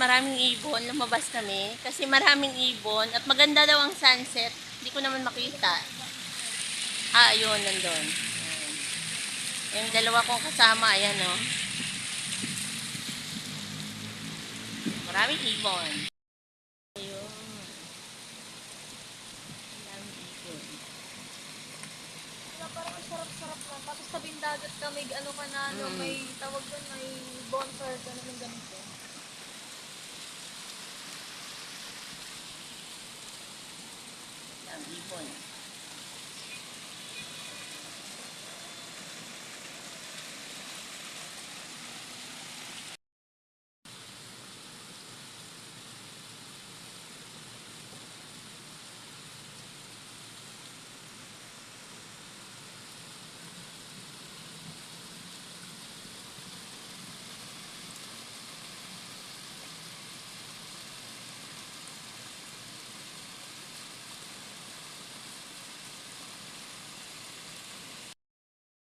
maraming ibon. Lumabas kami kasi maraming ibon at maganda daw ang sunset. Hindi ko naman makita. Ah, ayun, nandun. Ayan. Yung dalawa kong kasama, ayan o. Maraming ibon. Ayun. Maraming ibon. Wala, parang ang sarap-sarap lang. Tapos tabing dagat ka, may ano ka na, ano, Mm. may tawag doon, may bonfire ka na ganito. Maraming ibon.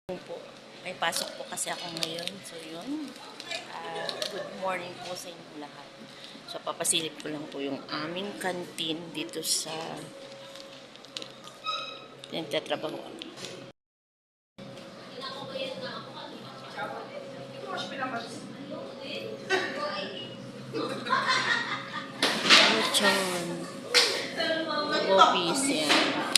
Yun po. Pasok po kasi ako ngayon. So, yun. Ah, good morning po sa inyo lahat. So, papasilip ko lang po yung aming canteen dito sa nagtatrabaho. Lechon. Gopis yan.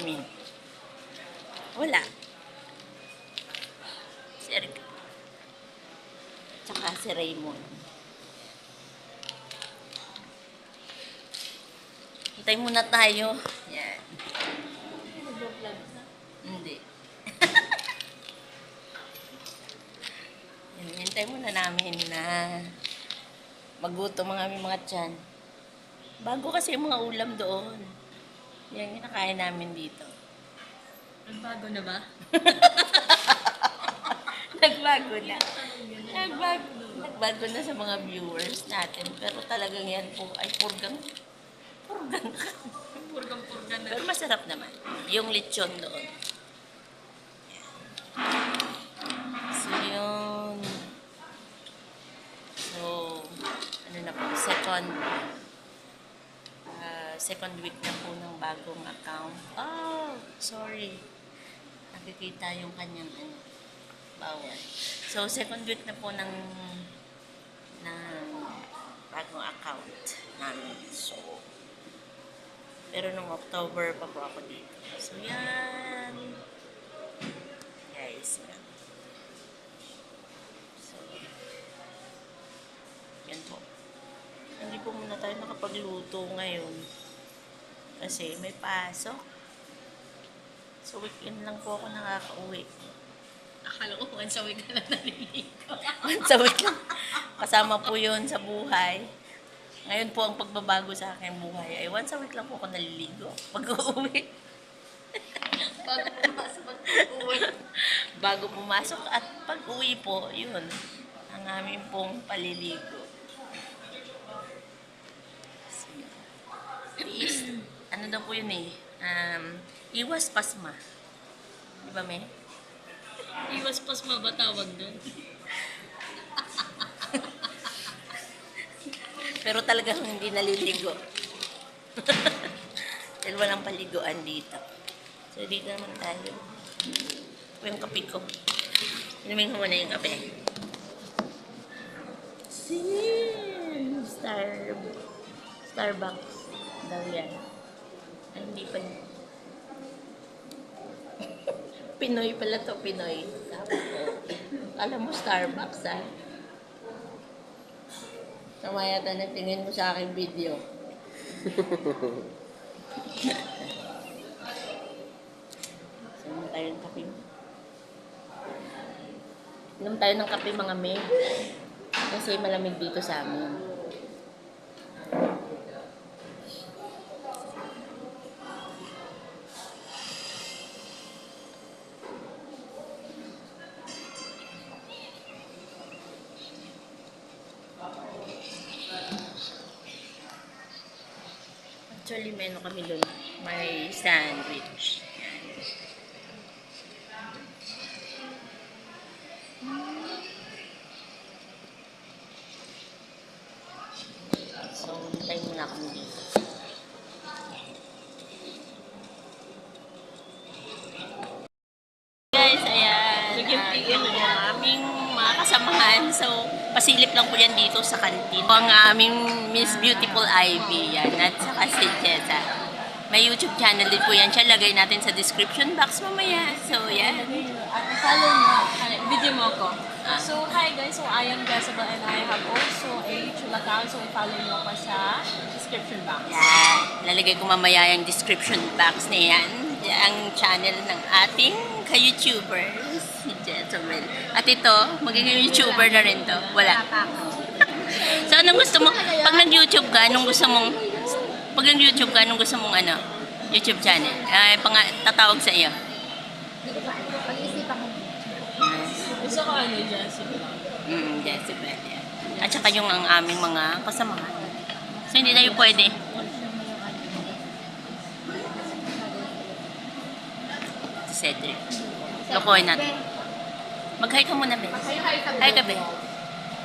Namin. Wala. Si Eric. Tsaka si Raymond. Hintay muna tayo. Yan. Hindi. Hintay muna namin na magutom ang aming mga tiyan. Bago kasi yung mga ulam doon. Yan, kinakain namin dito. Nagbago na ba? Nagbago na. Nagbago, nagbago na sa mga viewers natin. Pero talagang yan po ay purgang, purgang. Purgang-purga na. Pero masarap naman. Yung lechon doon. Yan. So, yun. So, ano na po, second, ah, second week na po ng bagong account. Oh, sorry. Nakikita yung kanyang ano, bawal. So, second week na po ng ng bagong account namin. So, pero nung October pa po ako dito. So, yan. Guys, yan. So, yan po. Hindi po muna tayo nakapagluto ngayon. Kasi may pasok. So, weekend lang po ako nakaka-uwi. Akala ko once a week ka na naliligo. Once a week lang. Kasama po yun sa buhay. Ngayon po ang pagbabago sa aking buhay ay once a week lang po ako naliligo. Pag-uwi. Bago pumasok mag-uwi. Bago pumasok at pag-uwi po, yun. Ang aming pong paliligo. Is, ano daw po yun eh. Um, iwas pasma. Di ba, me? Iwas pas mabatawag doon. Pero talagang hindi naliligo. Dahil walang paliguan dito. So, dito naman tayo. Ito yung kape ko. Inumin ko muna yung kape. Sin! Star... Starbucks. Daw yan. Ay, hindi pa. Pinoy pala to, Pinoy. Alam mo, Starbucks, ah. Kamaya ta tingin mo sa aking video. Saan tayo ng kape? Inom tayo ng kape mga may. Kasi malamig dito sa amin. Actually, meron ano kami doon. May sandwich. So, tayo muna kami dito. Pasilip lang po yan dito sa kantin. Ang aming Miss Beautiful Ivy. Yan. At saka si Jessa. May YouTube channel din po yan. Siya lagay natin sa description box mamaya. So, yan. At follow mo, ano, video mo ko. Ah. So, hi guys. So, I am Jezebel and I have also a YouTube account. So, follow mo ko sa description box. Yan. Lalagay ko mamaya yung description box na yan. Ang channel ng ating ka-YouTubers, Jezebel. At ito, magiging YouTuber na rin to. Wala. so, anong gusto mo? Pag nag-YouTube ka, anong gusto mong... Pag nag-YouTube ka, anong gusto mong ano? YouTube channel. Ay, pang tatawag sa iyo. Ko. Gusto ko ano, Jezebel. Mm, Jezebel. Yan. At saka yung ang aming mga kasamahan. So, hindi tayo pwede. Cedric. Lokohin natin. Mag-hi ka muna, Ben. Hi ka, Ben.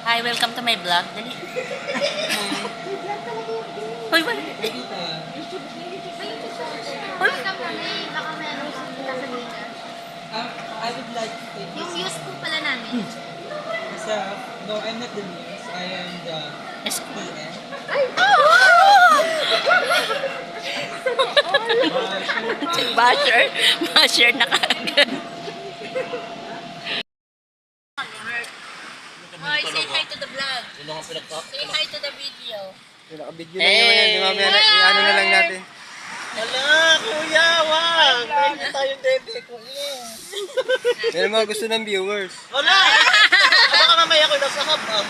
Hi, welcome to my vlog. Dali. Hoy, wala. Hoy. Baka meron sasabihin na. Um, I would like to take Yung use po pala namin. as a, no, I'm not the news. I am the. PM. Ay! Basher. Basher na kaagad. Hoy, say hi to the vlog. Say hi to the video. Naka-video na yan. Di mamaya na, i-ano na lang natin. Wala, kuya, wag! Meron tayong dede, kuya. Ang mga gusto ng viewers. Wala! Baka mamaya ko nasa hub, ah.